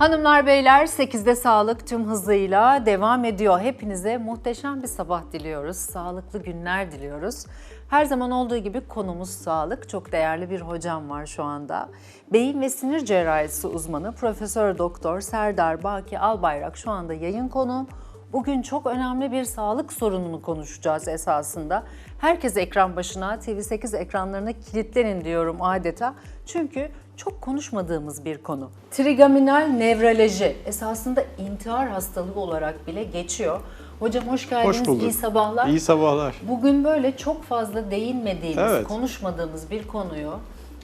Hanımlar beyler 8'de sağlık tüm hızıyla devam ediyor. Hepinize muhteşem bir sabah diliyoruz. Sağlıklı günler diliyoruz. Her zaman olduğu gibi konumuz sağlık. Çok değerli bir hocam var şu anda. Beyin ve sinir cerrahisi uzmanı Profesör Doktor Serdar Baki Albayrak şu anda yayın konuğum. Bugün çok önemli bir sağlık sorununu konuşacağız esasında. Herkes ekran başına, TV8 ekranlarına kilitlenin diyorum adeta. Çünkü çok konuşmadığımız bir konu. Trigeminal nevroloji esasında intihar hastalığı olarak bile geçiyor. Hocam hoş geldiniz, Hoş bulduk. iyi sabahlar. İyi sabahlar. Bugün böyle çok fazla değinmediğimiz, Evet. konuşmadığımız bir konuyu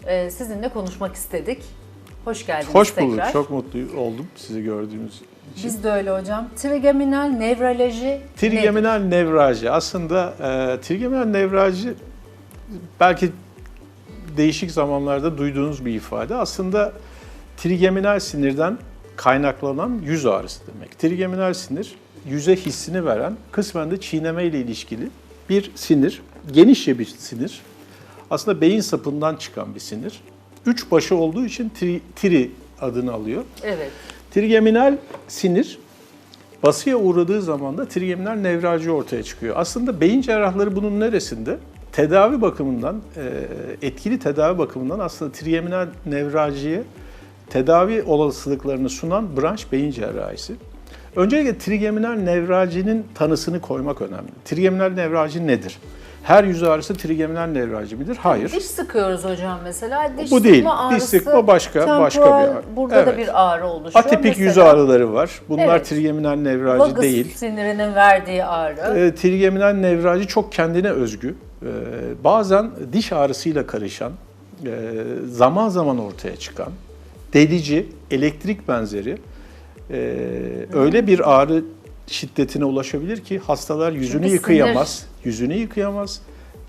e, sizinle konuşmak istedik. Hoş geldiniz Hoş bulduk. tekrar. Çok mutlu oldum sizi gördüğümüz için. Biz de öyle hocam. Trigeminal nevroloji nedir? Trigeminal nevralji. Aslında e, trigeminal nevralji belki değişik zamanlarda duyduğunuz bir ifade. Aslında trigeminal sinirden kaynaklanan yüz ağrısı demek. Trigeminal sinir yüze hissini veren, kısmen de çiğneme ile ilişkili bir sinir. Genişçe bir sinir. Aslında beyin sapından çıkan bir sinir. Üç başı olduğu için tri, tri adını alıyor. Evet. Trigeminal sinir basıya uğradığı zaman da trigeminal nevralji ortaya çıkıyor. Aslında beyin cerrahları bunun neresinde? Tedavi bakımından, e, etkili tedavi bakımından aslında trigeminal nevraljiye tedavi olasılıklarını sunan branş beyin cerrahisi. Öncelikle trigeminal nevralcinin tanısını koymak önemli. Trigeminal nevralji nedir? Her yüz ağrısı trigeminal nevralji midir? Hayır. Diş sıkıyoruz hocam mesela. Diş Bu değil. sıkma Diş ağrısı, sıkma başka- başka bir ağrı. Burada da Evet. bir ağrı oluşuyor. Atipik yüz Mesela ağrıları var. Bunlar Evet. trigeminal nevralji Vagus değil. sinirinin verdiği ağrı. E, trigeminal nevralji çok kendine özgü. E, bazen diş ağrısıyla karışan, e, zaman zaman ortaya çıkan, delici, elektrik benzeri e, öyle bir ağrı şiddetine ulaşabilir ki hastalar yüzünü Çünkü yıkayamaz, yüzünü yıkayamaz,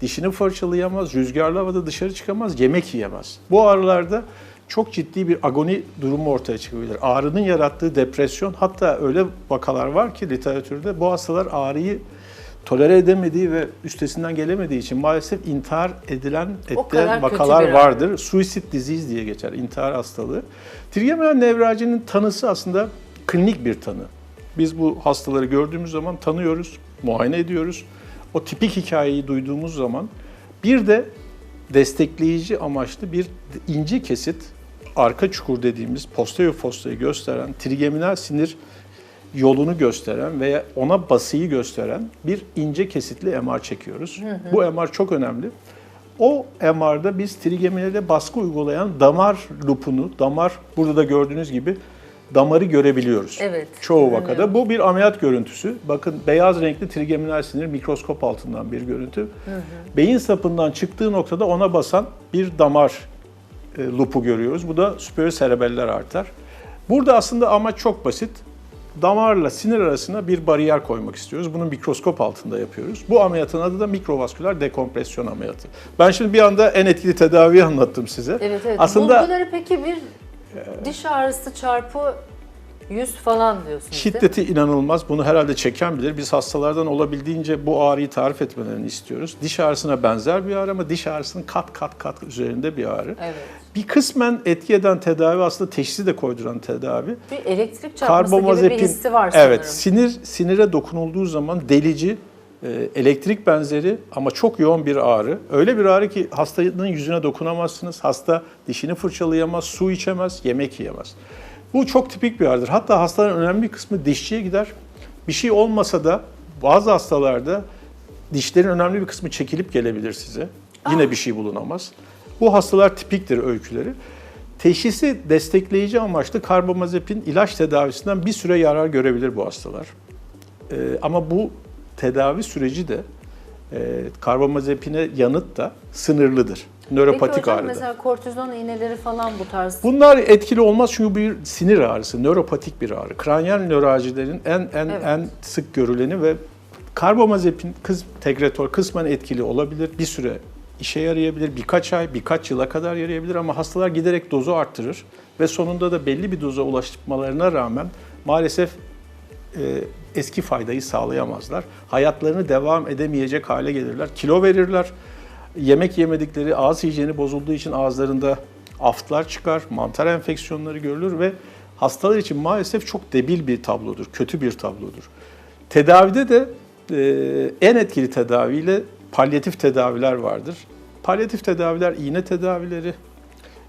dişini fırçalayamaz, rüzgarlı havada dışarı çıkamaz, yemek yiyemez. Bu ağrılarda çok ciddi bir agoni durumu ortaya çıkabilir. Ağrının yarattığı depresyon hatta öyle vakalar var ki literatürde bu hastalar ağrıyı tolere edemediği ve üstesinden gelemediği için maalesef intihar edilen kötü vakalar vardır. Suicide disease diye geçer, intihar hastalığı. Trigeminal nevralcinin tanısı aslında klinik bir tanı. Biz bu hastaları gördüğümüz zaman tanıyoruz, muayene ediyoruz. O tipik hikayeyi duyduğumuz zaman bir de destekleyici amaçlı bir ince kesit arka çukur dediğimiz posterior fossa'yı gösteren trigeminal sinir yolunu gösteren veya ona basıyı gösteren bir ince kesitli MR çekiyoruz. Bu MR çok önemli. O MR'da biz trigeminale baskı uygulayan damar lupunu, damar burada da gördüğünüz gibi damarı görebiliyoruz. Evet, Çoğu vakada. Bu bir ameliyat görüntüsü. Bakın beyaz renkli trigeminal sinir mikroskop altından bir görüntü. Beyin sapından çıktığı noktada ona basan bir damar e, lupu görüyoruz. Bu da superior serebeller arter. Burada aslında amaç çok basit. Damarla sinir arasına bir bariyer koymak istiyoruz. Bunu mikroskop altında yapıyoruz. Bu ameliyatın adı da mikrovasküler dekompresyon ameliyatı. Ben şimdi bir anda en etkili tedaviyi anlattım size. Evet evet. Aslında Bulguları peki bir diş ağrısı çarpı 100 falan diyorsunuz? Şiddeti inanılmaz. Bunu herhalde çeken bilir. Biz hastalardan olabildiğince bu ağrıyı tarif etmelerini istiyoruz. Diş ağrısına benzer bir ağrı ama diş ağrısının kat kat kat üzerinde bir ağrı. Evet. Bir kısmen etki eden tedavi aslında teşhisi de koyduran tedavi. Bir elektrik çarpması gibi bir hissi var evet, sanırım. sinir sinire dokunulduğu zaman delici, e, elektrik benzeri ama çok yoğun bir ağrı. Öyle bir ağrı ki hastanın yüzüne dokunamazsınız. Hasta dişini fırçalayamaz, su içemez, yemek yiyemez. Bu çok tipik bir ağrıdır. Hatta hastaların önemli bir kısmı dişçiye gider. Bir şey olmasa da bazı hastalarda dişlerin önemli bir kısmı çekilip gelebilir size. Yine bir şey bulunamaz. Bu hastalar tipiktir öyküleri. Teşhisi destekleyici amaçlı karbamazepin ilaç tedavisinden bir süre yarar görebilir bu hastalar. Ee, ama bu tedavi süreci de e, karbamazepine yanıt da sınırlıdır. Peki Nöropatik hocam ağrıda. mesela kortizon iğneleri falan bu tarz. Bunlar etkili olmaz çünkü bir sinir ağrısı, nöropatik bir ağrı. Kranyal nöraljilerin en en Evet. en sık görüleni ve karbamazepin kız tegretol kısmen etkili olabilir. Bir süre işe yarayabilir. Birkaç ay, birkaç yıla kadar yarayabilir ama hastalar giderek dozu arttırır ve sonunda da belli bir doza ulaşmalarına rağmen maalesef e, eski faydayı sağlayamazlar. Hayatlarını devam edemeyecek hale gelirler. Kilo verirler. Yemek yemedikleri, ağız hijyeni bozulduğu için ağızlarında aftlar çıkar, mantar enfeksiyonları görülür ve hastalar için maalesef çok debil bir tablodur, kötü bir tablodur. Tedavide de e, en etkili tedaviyle palyatif tedaviler vardır. Palyatif tedaviler iğne tedavileri,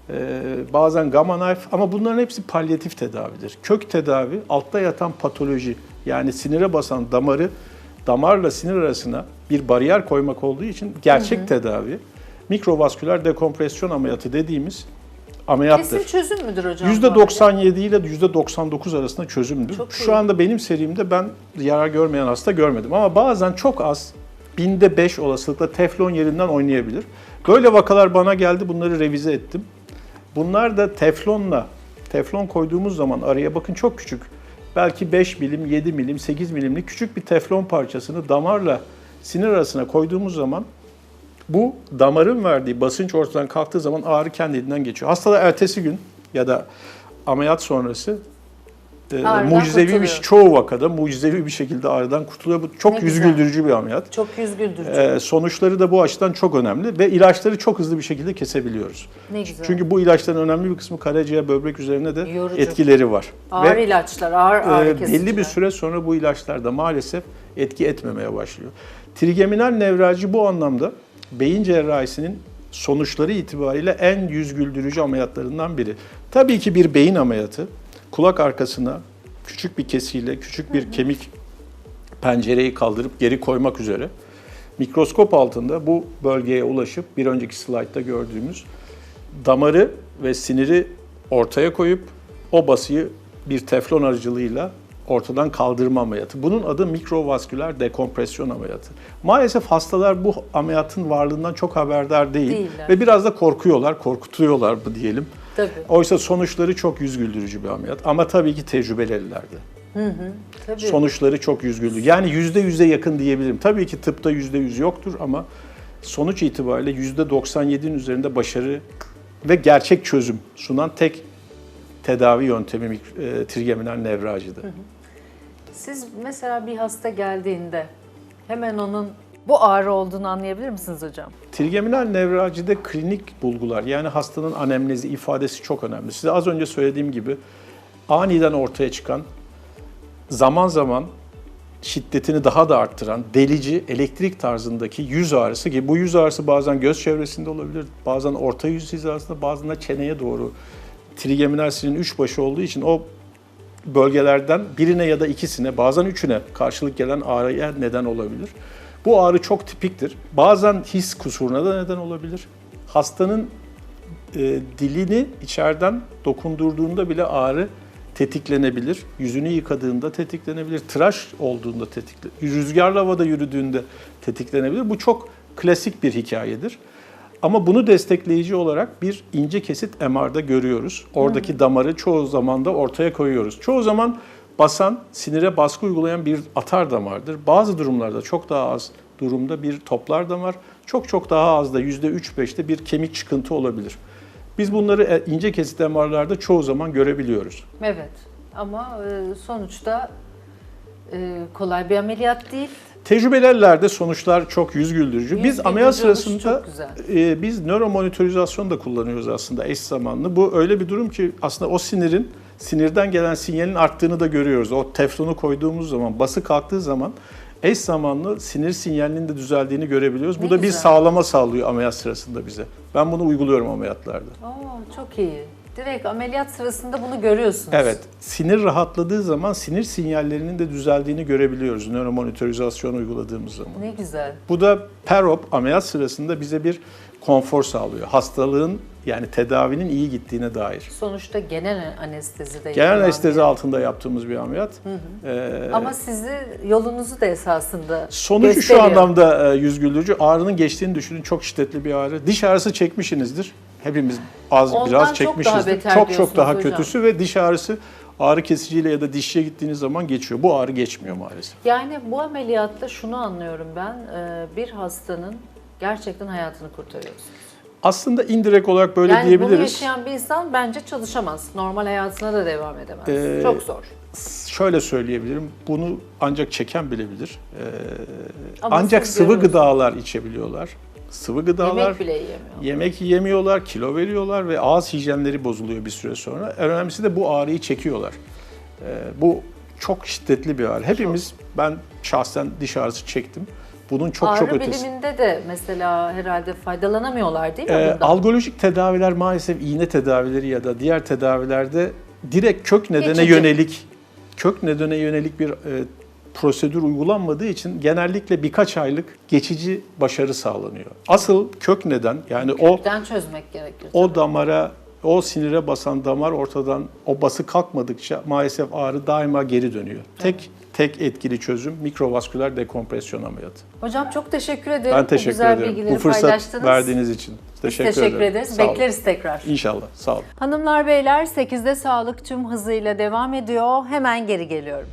e, bazen gamma knife ama bunların hepsi palyatif tedavidir. Kök tedavi altta yatan patoloji yani sinire basan damarı damarla sinir arasına bir bariyer koymak olduğu için gerçek tedavi mikrovasküler dekompresyon ameliyatı dediğimiz ameliyattır. Kesin çözüm müdür hocam? bu ameliyat? %97 ile %99 arasında çözümdür. Çok Şu iyi. anda benim serimde ben yarar görmeyen hasta görmedim. Ama bazen çok az, binde 5 olasılıkla teflon yerinden oynayabilir. Böyle vakalar bana geldi, bunları revize ettim. Bunlar da teflonla, teflon koyduğumuz zaman araya bakın çok küçük. Belki 5 milim, 7 milim, 8 milimlik küçük bir teflon parçasını damarla sinir arasına koyduğumuz zaman bu damarın verdiği basınç ortadan kalktığı zaman ağrı kendiliğinden geçiyor. Hasta da ertesi gün ya da ameliyat sonrası Ağrıdan mucizevi bir kurtuluyor. çoğu vakada mucizevi bir şekilde ağrıdan kurtuluyor. Bu çok Ne yüz güzel. güldürücü bir ameliyat. Çok yüz güldürücü. E, sonuçları da bu açıdan çok önemli ve ilaçları çok hızlı bir şekilde kesebiliyoruz. ne güzel. Çünkü bu ilaçların önemli bir kısmı karaciğer, böbrek üzerine de Yorucu. etkileri var. ağır ve ilaçlar, ağır ağrı e, kesiciler. belli bir süre sonra bu ilaçlar da maalesef etki etmemeye başlıyor. Trigeminal nevralji bu anlamda beyin cerrahisinin sonuçları itibariyle en yüz güldürücü ameliyatlarından biri. Tabii ki bir beyin ameliyatı kulak arkasına küçük bir kesiyle küçük bir kemik pencereyi kaldırıp geri koymak üzere mikroskop altında bu bölgeye ulaşıp bir önceki slaytta gördüğümüz damarı ve siniri ortaya koyup o basıyı bir teflon aracılığıyla ortadan kaldırma ameliyatı. Bunun adı mikrovasküler dekompresyon ameliyatı. Maalesef hastalar bu ameliyatın varlığından çok haberdar değil Değiller. ve biraz da korkuyorlar, korkutuyorlar mı diyelim. Tabii. Oysa sonuçları çok yüz güldürücü bir ameliyat ama tabii ki tecrübeli ellerde. Tabii. Sonuçları çok yüz güldürücü. Yani yüzde yüze yakın diyebilirim. Tabii ki tıpta yüzde yüz yoktur ama sonuç itibariyle yüzde 97'nin üzerinde başarı ve gerçek çözüm sunan tek tedavi yöntemi e, trigeminal nevraljidir. Siz mesela bir hasta geldiğinde hemen onun bu ağrı olduğunu anlayabilir misiniz hocam? Trigeminal nevraljide klinik bulgular yani hastanın anemnezi ifadesi çok önemli. Size az önce söylediğim gibi aniden ortaya çıkan zaman zaman şiddetini daha da arttıran delici elektrik tarzındaki yüz ağrısı ki bu yüz ağrısı bazen göz çevresinde olabilir, bazen orta yüz hizasında, bazen de çeneye doğru trigeminal sinirinin üç başı olduğu için o bölgelerden birine ya da ikisine bazen üçüne karşılık gelen ağrıya neden olabilir. Bu ağrı çok tipiktir. Bazen his kusuruna da neden olabilir. Hastanın e, dilini içeriden dokundurduğunda bile ağrı tetiklenebilir. Yüzünü yıkadığında tetiklenebilir. Tıraş olduğunda tetikle, rüzgarlı havada yürüdüğünde tetiklenebilir. Bu çok klasik bir hikayedir. Ama bunu destekleyici olarak bir ince kesit MR'da görüyoruz. Oradaki damarı çoğu zaman da ortaya koyuyoruz. Çoğu zaman basan, sinire baskı uygulayan bir atar damardır. Bazı durumlarda çok daha az durumda bir toplar damar, çok çok daha az da %3-5'te bir kemik çıkıntı olabilir. Biz bunları e, ince kesit MR'larda çoğu zaman görebiliyoruz. Evet. Ama e, sonuçta e, kolay bir ameliyat değil. Tecrübelerde sonuçlar çok yüz güldürücü. Yüz biz ameliyat sırasında e, biz nöromonitorizasyon da kullanıyoruz aslında eş zamanlı. Bu öyle bir durum ki aslında o sinirin sinirden gelen sinyalin arttığını da görüyoruz. O teflonu koyduğumuz zaman, bası kalktığı zaman eş zamanlı sinir sinyalinin de düzeldiğini görebiliyoruz. Ne Bu da bir güzel. sağlama sağlıyor ameliyat sırasında bize. Ben bunu uyguluyorum ameliyatlarda. Oo, çok iyi. Direkt ameliyat sırasında bunu görüyorsunuz. Evet, sinir rahatladığı zaman sinir sinyallerinin de düzeldiğini görebiliyoruz nöromonitorizasyon uyguladığımız zaman. Ne güzel. Bu da perop ameliyat sırasında bize bir konfor sağlıyor. Hastalığın yani tedavinin iyi gittiğine dair. Sonuçta genel anestezi de Genel anestezi bir- altında yaptığımız bir ameliyat. Ee, Ama sizi yolunuzu da esasında sonucu şu gösteriyor. anlamda e, yüz güldürücü. Ağrının geçtiğini düşünün. Çok şiddetli bir ağrı. Diş ağrısı çekmişsinizdir. Hepimiz az Ondan biraz çok çekmişizdir. daha beter çok çok daha hocam. kötüsü ve diş ağrısı ağrı kesiciyle ya da dişçiye gittiğiniz zaman geçiyor. Bu ağrı geçmiyor maalesef. Yani bu ameliyatta şunu anlıyorum ben. e, Bir hastanın gerçekten hayatını kurtarıyorsunuz. Aslında indirekt olarak böyle yani bunu diyebiliriz. yaşayan bir insan bence çalışamaz. Normal hayatına da devam edemez. Ee, Çok zor. şöyle söyleyebilirim. Bunu ancak çeken bilebilir. Ee, Ama ancak sıvı gıdalar içebiliyorlar. Sıvı gıdalar, Yemek bile yiyemiyor. yemek yiyemiyorlar, kilo veriyorlar ve ağız hijyenleri bozuluyor bir süre sonra. En önemlisi de bu ağrıyı çekiyorlar. Ee, bu çok şiddetli bir ağrı. Hepimiz, ben şahsen diş ağrısı çektim. Bunun çok Ağrı çok ötesi. biliminde de mesela herhalde faydalanamıyorlar değil mi Ee, bundan? algolojik tedaviler maalesef iğne tedavileri ya da diğer tedavilerde direkt kök nedene Geçici. yönelik kök nedene yönelik bir e, prosedür uygulanmadığı için genellikle birkaç aylık geçici başarı sağlanıyor. Asıl kök neden yani o Kökten çözmek gerekiyor. o damara o sinire basan damar ortadan o bası kalkmadıkça maalesef ağrı daima geri dönüyor. Tek tek etkili çözüm mikrovasküler dekompresyon ameliyatı. Hocam çok teşekkür ederim. Ben Bu teşekkür güzel ederim. bilgileri Bu fırsat verdiğiniz için. Biz Teşekkür, teşekkür ederim. ederiz. Sağ olun. Bekleriz tekrar. İnşallah. Sağ olun. Hanımlar beyler 8'de sağlık tüm hızıyla devam ediyor. Hemen geri geliyorum.